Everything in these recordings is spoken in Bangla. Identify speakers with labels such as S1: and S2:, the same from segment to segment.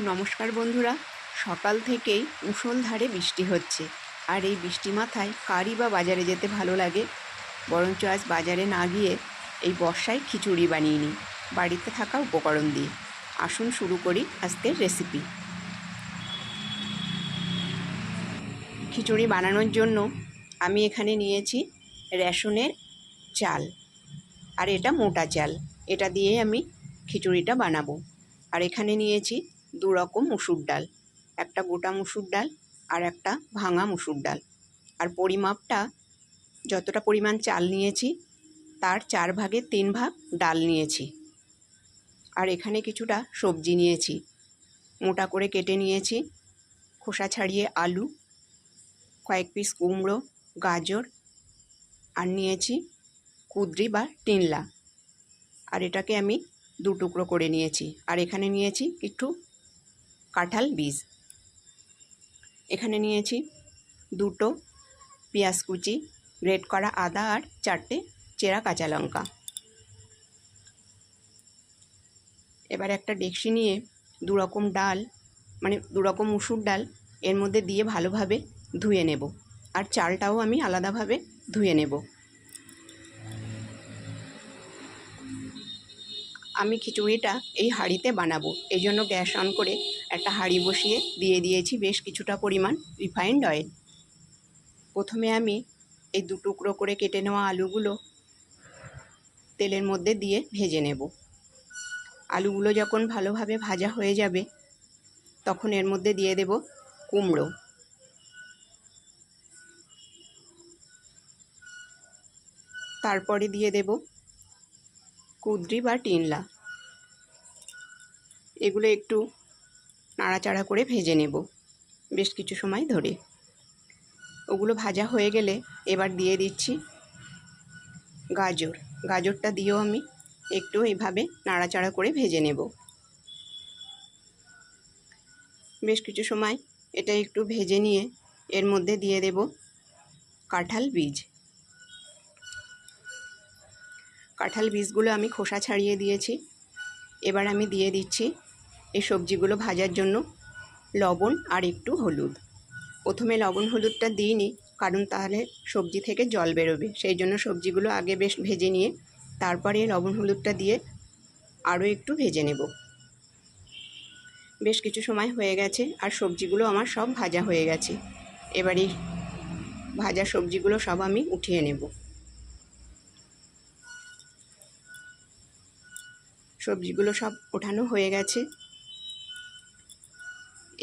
S1: নমস্কার বন্ধুরা, সকাল থেকেই মুষলধারে বৃষ্টি হচ্ছে। আর এই বৃষ্টি মাথায় কারি বা বাজারে যেতে ভালো লাগে? বরঞ্চ আজ বাজারে না গিয়ে এই বর্ষায় খিচুড়ি বানিয়ে নিই, বাড়িতে থাকা উপকরণ দিয়ে। আসুন শুরু করি আজকের রেসিপি খিচুড়ি বানানোর জন্য আমি এখানে নিয়েছি রেশনের চাল। আর এটা মোটা চাল। এটা দিয়ে আমি খিচুড়িটা বানাবো। আর এখানে নিয়েছি দু রকম মুসুর ডাল। একটা গোটা মুসুর ডাল আর একটা ভাঙা মুসুর ডাল। আর পরিমাপটা, যতটা পরিমাণ চাল নিয়েছি, তার চার ভাগের তিন ভাগ ডাল নিয়েছি। আর এখানে কিছুটা সবজি নিয়েছি। মোটা করে কেটে নিয়েছি। খোসা ছাড়িয়ে আলু, কয়েক পিস কুমড়ো, গাজর, আর নিয়েছি কুদ্রি বা টিনলা। আর এটাকে আমি দু টুকরো করে নিয়েছি। আর এখানে নিয়েছি একটু কাঁঠাল বীজ। এখানে নিয়েছি দুটো পেঁয়াজ কুচি, গ্রেট করা আদা আর চারটে চেরা কাঁচা লঙ্কা। এবার একটা ডেকসি নিয়ে দু রকম ডাল মানে দু রকম মুসুর ডাল, এর মধ্যে দিয়ে ভালোভাবে ধুয়ে নেব। আর চালটাও আমি আলাদাভাবে ধুয়ে নেব। আমি খিচুড়িটা এই হাঁড়িতে বানাবো। এই জন্য গ্যাস অন করে একটা হাঁড়ি বসিয়ে দিয়ে দিয়েছি বেশ কিছুটা পরিমাণ রিফাইন্ড অয়েল। প্রথমে আমি এই দু টুকরো করে কেটে নেওয়া আলুগুলো তেলের মধ্যে দিয়ে ভেজে নেব। আলুগুলো যখন ভালোভাবে ভাজা হয়ে যাবে, তখন এর মধ্যে দিয়ে দেব কুমড়ো। তারপরে দিয়ে দেব কুদ্রি বা টিনলা। এগুলো একটু নাড়াচাড়া করে ভেজে নেব বেশ কিছু সময় ধরে। ওগুলো ভাজা হয়ে গেলে এবার দিয়ে দিচ্ছি গাজর। গাজরটা দিয়েও আমি একটু এইভাবে নাড়াচাড়া করে ভেজে নেব। বেশ কিছু সময় এটা একটু ভেজে নিয়ে এর মধ্যে দিয়ে দেব কাঁঠাল বীজ। কাঁঠাল বীজগুলো আমি খোসা ছাড়িয়ে দিয়েছি। এবার আমি দিয়ে দিচ্ছি এই সবজিগুলো ভাজার জন্য লবণ আর একটু হলুদ। প্রথমে লবণ হলুদটা দিইনি, কারণ তাহলে সবজি থেকে জল বেরোবে। সেই জন্য সবজিগুলো আগে বেশ ভেজে নিয়ে তারপরে লবণ হলুদটা দিয়ে আরও একটু ভেজে নেব। বেশ কিছু সময় হয়ে গেছে আর সবজিগুলো আমার সব ভাজা হয়ে গেছে। এবারে ভাজা সবজিগুলো সব আমি উঠিয়ে নেব। সবজিগুলো সব ওঠানো হয়ে গেছে।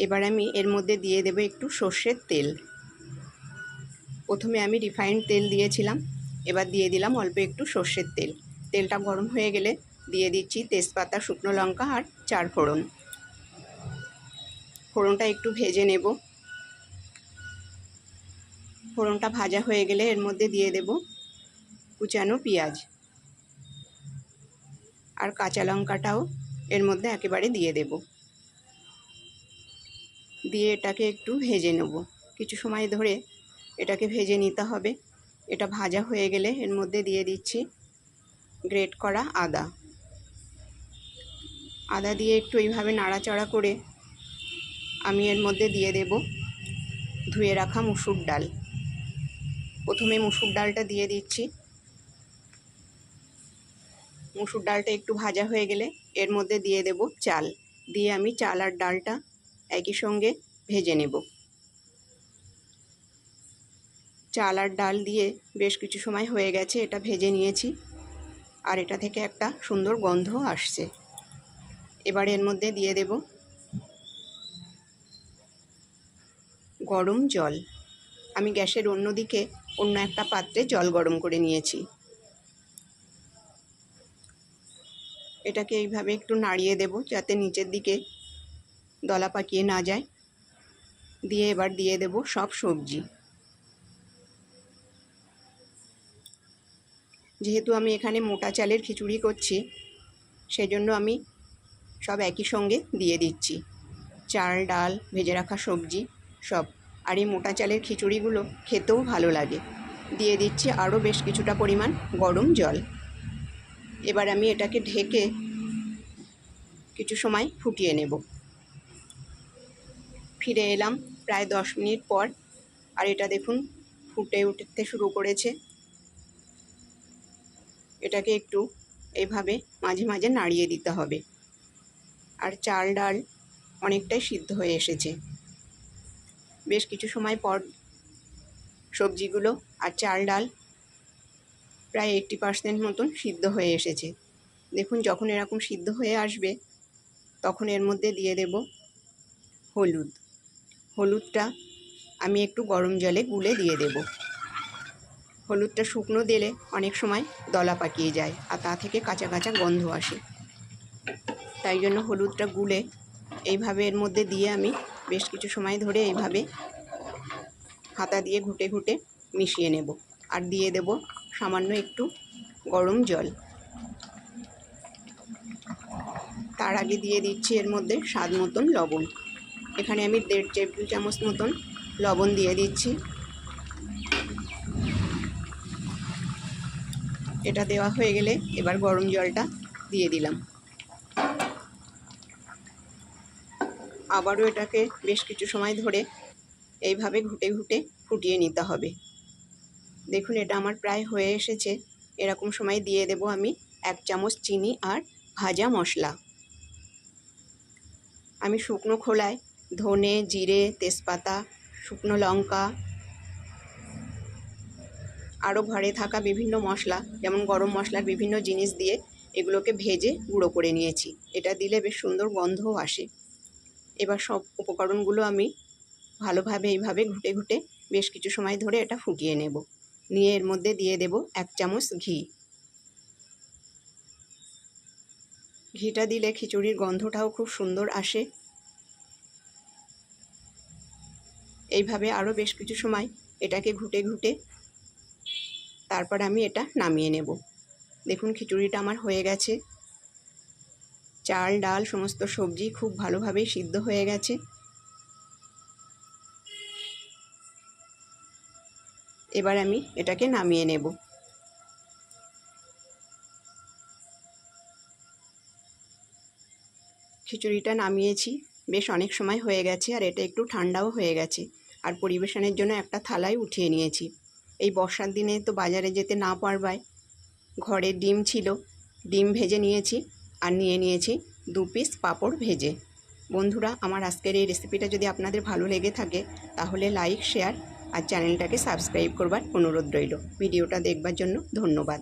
S1: এবার আমি এর মধ্যে দিয়ে দেবো একটু সর্ষের তেল। প্রথমে আমি রিফাইন্ড তেল দিয়েছিলাম, এবার দিয়ে দিলাম অল্প একটু সর্ষের তেল। তেলটা গরম হয়ে গেলে দিয়ে দিচ্ছি তেজপাতা, শুকনো লঙ্কা আর চার ফোড়ন। ফোড়নটা একটু ভেজে নেব। ফোড়নটা ভাজা হয়ে গেলে এর মধ্যে দিয়ে দেব কুচানো পেঁয়াজ। আর কাঁচা লঙ্কাটাও এর মধ্যে একেবারে দিয়ে দেব। দিয়ে এটাকে একটু ভেজে নেব। কিছু সময় ধরে এটাকে ভেজে নিতে হবে। এটা ভাজা হয়ে গেলে এর মধ্যে দিয়ে দিচ্ছি গ্রেট করা আদা। আদা দিয়ে একটু এইভাবে নাড়াচাড়া করে আমি এর মধ্যে দিয়ে দেব ধুয়ে রাখা মুসুর ডাল। প্রথমে মুসুর ডালটা দিয়ে দিচ্ছি। মুসুর ডালটা একটু ভাজা হয়ে গেলে এর মধ্যে দিয়ে দেব চাল। দিয়ে আমি চাল আর ডালটা একই সঙ্গে ভেজে নেব। চাল আর ডাল দিয়ে বেশ কিছু সময় হয়ে গেছে, এটা ভেজে নিয়েছি। আর এটা থেকে একটা সুন্দর গন্ধ আসছে। এবার এর মধ্যে দিয়ে দেব গরম জল। আমি গ্যাসের অন্য দিকে অন্য একটা পাত্রে জল গরম করে নিয়েছি। এটাকে এইভাবে একটু নাড়িয়ে দেব যাতে নিচের দিকে দলা পাকিয়ে না যায়। দিয়ে এবার দিয়ে দেব সব সবজি। যেহেতু আমি এখানে মোটা চালের খিচুড়ি করছি, সেজন্য আমি সব একই সঙ্গে দিয়ে দিচ্ছি। চাল, ডাল, ভেজে রাখা সবজি সব। আর এই মোটা চালের খিচুড়িগুলো খেতেও ভালো লাগে। দিয়ে দিচ্ছি আরও বেশ কিছুটা পরিমাণ গরম জল। এবার আমি এটাকে ঢেকে কিছু সময় ফুটিয়ে নেব। ফিরে এলাম প্রায় দশ মিনিট পর, আর এটা দেখুন ফুটে উঠতে শুরু করেছে। এটাকে একটু এইভাবে মাঝে মাঝে নাড়িয়ে দিতে হবে। আর চাল ডাল অনেকটাই সিদ্ধ হয়ে এসেছে। বেশ কিছু সময় পর সবজিগুলো আর চাল ডাল প্রায় এইট্টি পার্সেন্ট মতন সিদ্ধ হয়ে এসেছে। দেখুন, যখন এরকম সিদ্ধ হয়ে আসবে, তখন এর মধ্যে দিয়ে দেব হলুদ। হলুদটা আমি একটু গরম জলে গুলে দিয়ে দেব। হলুদটা শুকনো দিলে অনেক সময় দলা পাকিয়ে যায় আর তা থেকে কাঁচা কাঁচা গন্ধ আসে। তাই জন্য হলুদটা গুলে এইভাবে এর মধ্যে দিয়ে আমি বেশ কিছু সময় ধরে এইভাবে হাতা দিয়ে ঘুটে ঘুটে মিশিয়ে নেব। আর দিয়ে দেব সামান্য একটু গরম জল। তার আগে দিয়ে দিচ্ছি এর মধ্যে স্বাদ মতন লবণ। এখানে আমি দেড় টেবিল চামচ মতন লবণ দিয়ে দিচ্ছি। এটা দেওয়া হয়ে গেলে এবার গরম জলটা দিয়ে দিলাম। আবারও এটাকে বেশ কিছু সময় ধরে এইভাবে ঘুটে ঘুটে ফুটিয়ে নিতে হবে। দেখুন, এটা আমার প্রায় হয়ে এসেছে। এরকম সময় দিয়ে দেব আমি এক চামচ চিনি আর ভাজা মশলা। আমি শুকনো খোলায় ধনে, জিরে, তেজপাতা, শুকনো লঙ্কা আরও ঘরে থাকা বিভিন্ন মশলা, যেমন গরম মশলার বিভিন্ন জিনিস দিয়ে এগুলোকে ভেজে গুঁড়ো করে নিয়েছি। এটা দিলে বেশ সুন্দর গন্ধও আসে। এবার সব উপকরণগুলো আমি ভালোভাবে এইভাবে ঘুটে ঘুটে বেশ কিছু সময় ধরে এটা ফুটিয়ে নেব। নিয়ে এর মধ্যে দিয়ে দেব এক চামচ ঘি। ঘিটা দিলে খিচুড়ির গন্ধটাও খুব সুন্দর আসে। এইভাবে আরও বেশ কিছু সময় এটাকে ঘুটে ঘুটে তারপর আমি এটা নামিয়ে নেব। দেখুন খিচুড়িটা আমার হয়ে গেছে। চাল, ডাল, সমস্ত সবজি খুব ভালোভাবেই সিদ্ধ হয়ে গেছে। এবার আমি এটাকে নামিয়ে নেব। খিচুড়িটা নামিয়েছি। বেশ অনেক সময় হয়ে গেছে আর এটা একটু ঠান্ডাও হয়ে গেছে আর পরিবেশনের জন্য একটা থালায় উঠিয়ে নিয়েছি। এই বর্ষার দিনে তো বাজারে যেতে না পারবায় ঘরে ডিম ছিল, ডিম ভেজে নিয়েছি আর নিয়ে নিয়েছি দু পিস পাঁপড় ভেজে। বন্ধুরা, আমার আজকের এই রেসিপিটা যদি আপনাদের ভালো লেগে থাকে, তাহলে লাইক শেয়ার আর চ্যানেলটাকে সাবস্ক্রাইব করবার অনুরোধ রইল। ভিডিওটা দেখবার জন্য ধন্যবাদ।